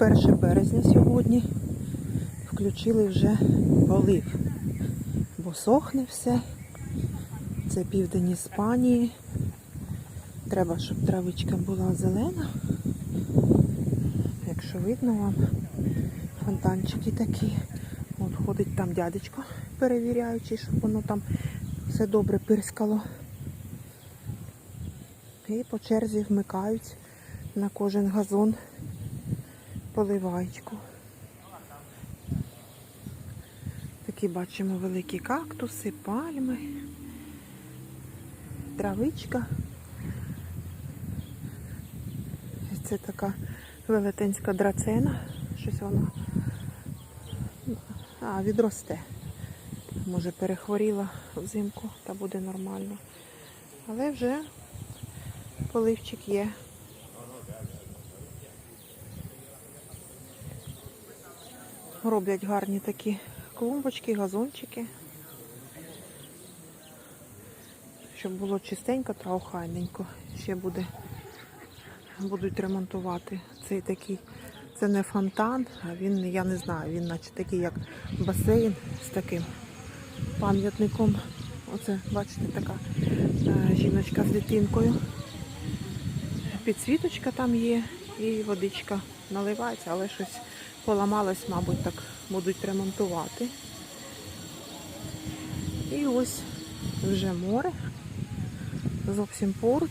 1 березня сьогодні. Включили вже полив, бо сохне все. Це південь Іспанії. Треба, щоб травичка була зелена. Якщо видно вам, фонтанчики такі. От ходить там дядечко, перевіряючи, щоб воно там все добре пирскало. І по черзі вмикають на кожен газон поливаючку. Такі бачимо великі кактуси, пальми, травичка. Це така велетенська драцена. Щось воно. А, відросте. Може перехворіла взимку та буде нормально. Але вже поливчик є. Роблять гарні такі клумбочки, газончики. Щоб було чистенько та охайненько. Ще буде, будуть ремонтувати цей такий. Це не фонтан, а він, я не знаю, він наче такий, як басейн з таким пам'ятником. Оце, бачите, така е, жіночка з дитинкою. Підсвіточка там є і водичка наливається, але щось поламалось, мабуть, так будуть ремонтувати. І ось вже море. Зовсім поруч.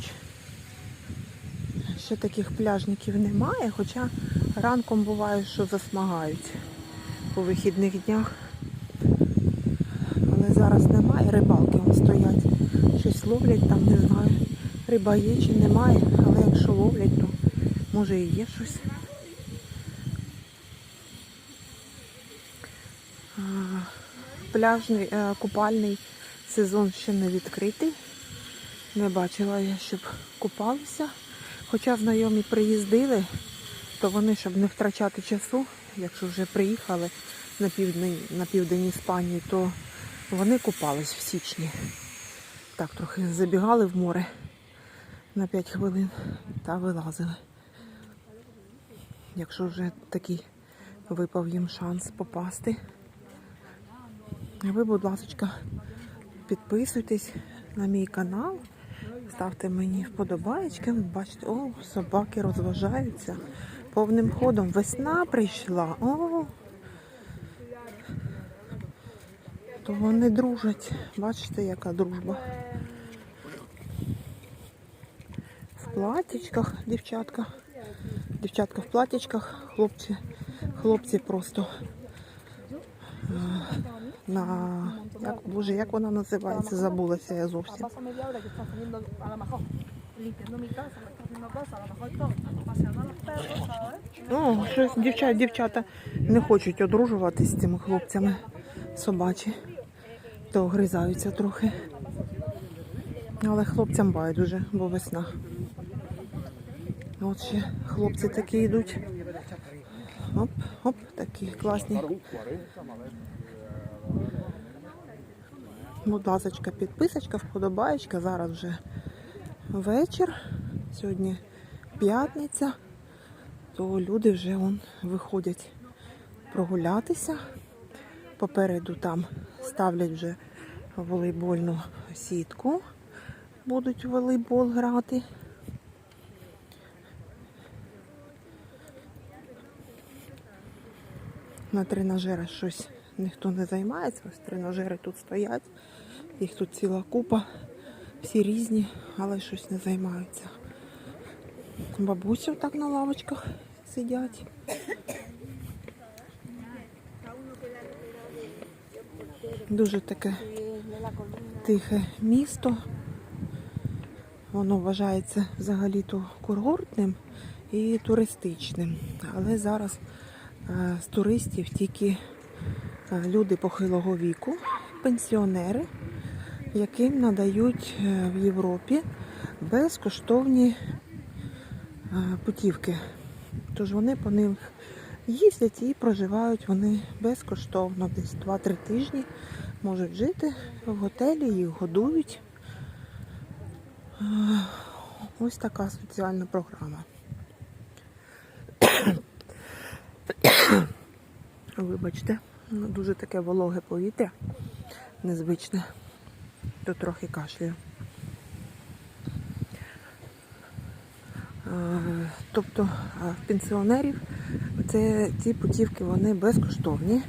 Ще таких пляжників немає, хоча ранком буває, що засмагають по вихідних днях. Але зараз немає, рибалки вон стоять. Щось ловлять там, не знаю. Риба є чи немає, але якщо ловлять, то може і є щось. А, Пляжний е, купальний сезон ще не відкритий. Не бачила я, щоб купалися. Хоча знайомі приїздили, то вони, щоб не втрачати часу, якщо вже приїхали на південь, на південь Іспанії, то вони купались в січні. Так, трохи забігали в море на 5 хвилин та вилазили. Якщо вже такий випав їм шанс попасти. Ви, будь ласка, підписуйтесь на мій канал, ставте мені вподобаєчки. Бачите, о, собаки розважаються повним ходом. Весна прийшла. О, то вони дружать. Бачите, яка дружба. В платічках, дівчатка. Дівчатка в платічках, хлопці, хлопці просто е, на як боже, як вона називається? Забулася я зовсім. Ну, щось дівчат, дівчата не хочуть одружуватись з цими хлопцями собачі, то огризаються трохи. Але хлопцям байдуже, бо весна. От ще хлопці такі йдуть. Оп, оп, такі класні. Будь ласочка, підписочка, вподобаєчка. Зараз вже вечір. Сьогодні п'ятниця то люди вже вон, виходять прогулятися. Попереду там ставлять вже волейбольну сітку. Будуть в волейбол грати. На тренажерах щось ніхто не займається. Ось тренажери тут стоять. Їх тут ціла купа. Всі різні, але щось не займаються. Бабусі так на лавочках сидять. Дуже таке тихе місто. Воно вважається взагалі-то курортним і туристичним. Але зараз е, з туристів тільки люди похилого віку, пенсіонери, яким надають е, в Європі безкоштовні е, путівки. Тож вони по них їздять і проживають вони безкоштовно. Десь 2-3 тижні можуть жити в готелі, їх годують. Е, Ось така соціальна програма. Вибачте, ну, дуже таке вологе повітря, незвичне. То трохи кашлюю. Е, Тобто е, в пенсіонерів це ці путівки вони безкоштовні.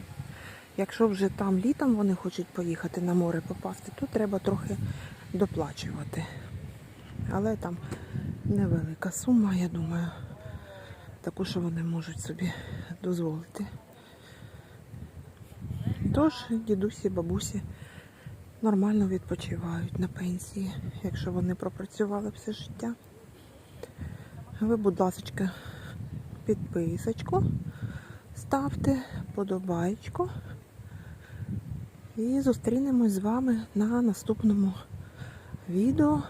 Якщо вже там літом вони хочуть поїхати на море попасти, то треба трохи доплачувати. Але там невелика сума, я думаю, таку, що вони можуть собі дозволити. Тож дідусі, бабусі нормально відпочивають на пенсії, якщо вони пропрацювали все життя. Ви, будь ласка, підписочку, ставте подобайку. І зустрінемось з вами на наступному відео.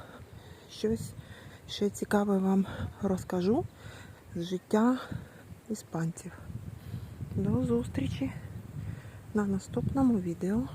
Щось ще цікаве вам розкажу з життя іспанців. До зустрічі на наступному відео.